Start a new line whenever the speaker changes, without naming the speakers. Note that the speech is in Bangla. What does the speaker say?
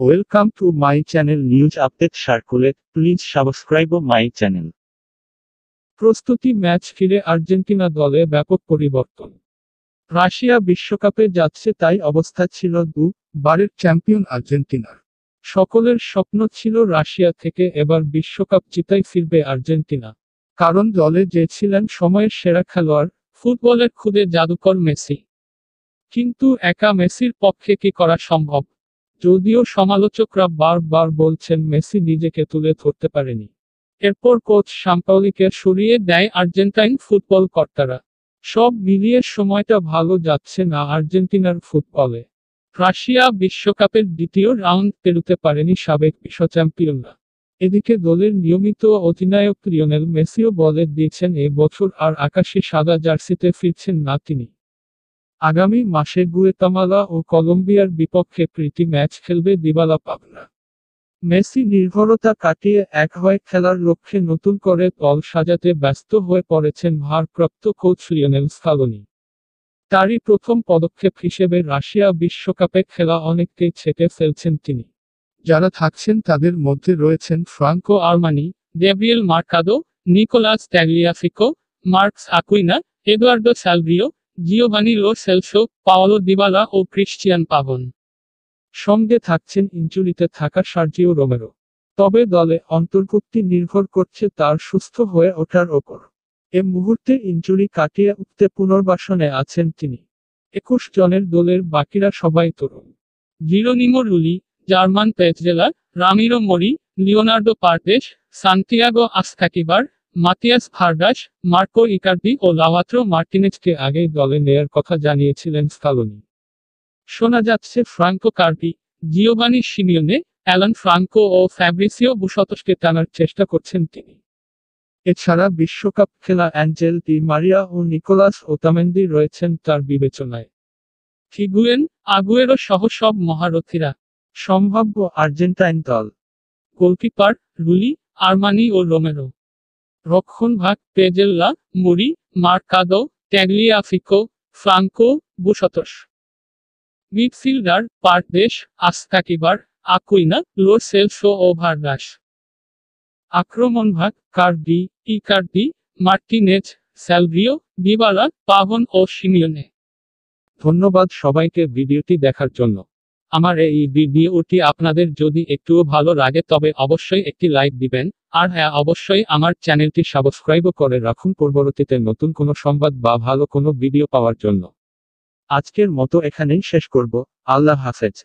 Welcome to my channel, News Update Circulate. Please subscribe my channel.
প্রস্তুতি ম্যাচ ফিরে আর্জেন্টিনা দলে ব্যাপক পরিবর্তন। রাশিয়া বিশ্বকাপে যাচ্ছে তাই অবস্থা ছিল দু বারের চ্যাম্পিয়ন আর্জেন্টিনার। সকলের স্বপ্ন ছিল রাশিয়া থেকে এবার বিশ্বকাপ জিতাই ফিরবে আর্জেন্টিনা। কারণ দলে যে ছিলেন সময়ের সেরা খেলোয়াড়, ফুটবলের খুদে জাদুকর মেসি। কিন্তু একা মেসির পক্ষে কি করা সম্ভব? যদিও সমালোচকরা বারবার বলছেন মেসি নিজেকে তুলে ধরতে পারেনি। এরপর কোচ সাম্পাওলিকে সরিয়ে দেয় আর্জেন্টাইন ফুটবল কর্তারা। সব মিলিয়ে সময়টা ভালো যাচ্ছে না আর্জেন্টিনার ফুটবলে। রাশিয়া বিশ্বকাপের দ্বিতীয় রাউন্ড পেরুতে পারেনি সাবেক বিশ্ব চ্যাম্পিয়নরা এদিকে দলের নিয়মিত অধিনায়ক লিওনেল মেসিও বলে দিয়েছেন, এ বছর আর আকাশে সাদা জার্সিতে ফিরছেন না তিনি। আগামী মাসে গুয়েতামালা ও কলম্বিয়ার বিপক্ষে প্রীতি ম্যাচ খেলবে দিবালা পাবনা। মেসি নির্ভরতা কাটিয়ে এক হয়ে খেলার লক্ষ্যে নতুন করে দল সাজাতে ব্যস্ত হয়ে পড়েছেন ভারপ্রাপ্ত কোচ লিওনেল স্কালোনি। তারই প্রথম পদক্ষেপ হিসেবে রাশিয়া বিশ্বকাপে খেলা অনেককেই ছেটে ফেলছেন তিনি। যারা থাকছেন তাদের মধ্যে রয়েছেন Franco Armani Gabriel Mercado, Nicolas Tagliafico Marcos Acuna Eduardo Salvio Giovani Lo Celso Paulo Dybala ও ক্রিশ্চিয়ান পাবন সঙ্গে থাকছেন ইঞ্জুরিতে থাকা সার্জিও রোমেরো। তবে দলে অন্তর্ভুক্তি নির্ভর করছে তার সুস্থ হয়ে ওঠার ওপর। এ মুহূর্তে ইঞ্জুরি কাটিয়ে উঠতে পুনর্বাসনে আছেন তিনি। একুশ জনের দলের বাকিরা সবাই তরুণ। Geronimo Rulli, German Pezzella Ramiro Mori, Leonardo Paredes Santiago Ascacibar Matias Vargas, Mauro Icardi ও লাওয়াত্রো মার্টিনেজকে আগেই দলে নেয়ার কথা জানিয়েছিলেন স্কালোনি। শোনা যাচ্ছে ফ্রাঙ্কো কার্পি জিওভানি সিমিওনে, অ্যালান ফ্রাঙ্কো ও ফ্যাব্রিসিও বুসতসকে টানার চেষ্টা করছেন তিনি। এছাড়া বিশ্বকাপ খেলা অ্যাঞ্জেল ডি মারিয়া ও নিকোলাস ওতামেন্দি রয়েছেন তার বিবেচনায়। হিগুয়েন, আগুয়েরো সহ সব মহারথীরা। সম্ভাব্য আর্জেন্টাইন দল। গোলকিপার রুলি, আর্মানি ও Romero. রক্ষণভাগ, Pezzella Mori Mercado, Tagliafico, Franco, Bustos. Midfielder Paredes Ascacibar, Acuna Lo Celso ও ভার্গাস। আক্রমণভাগ, Cardi, Icardi, Martinez, Salvio Dybala Pavon ও সিমিওনে ধন্যবাদ সবাইকে ভিডিওটি দেখার জন্য। আমার এই ভিডিওটি আপনাদের যদি একটুও ভালো লাগে তবে অবশ্যই একটি লাইক দিবেন। আর হ্যাঁ অবশ্যই আমার চ্যানেলটি সাবস্ক্রাইবও করে রাখুন পরবর্তীতে নতুন কোনো সংবাদ বা ভালো কোনো ভিডিও পাওয়ার জন্য।
আজকের মতো এখানেই শেষ করব। আল্লাহ হাফেজ।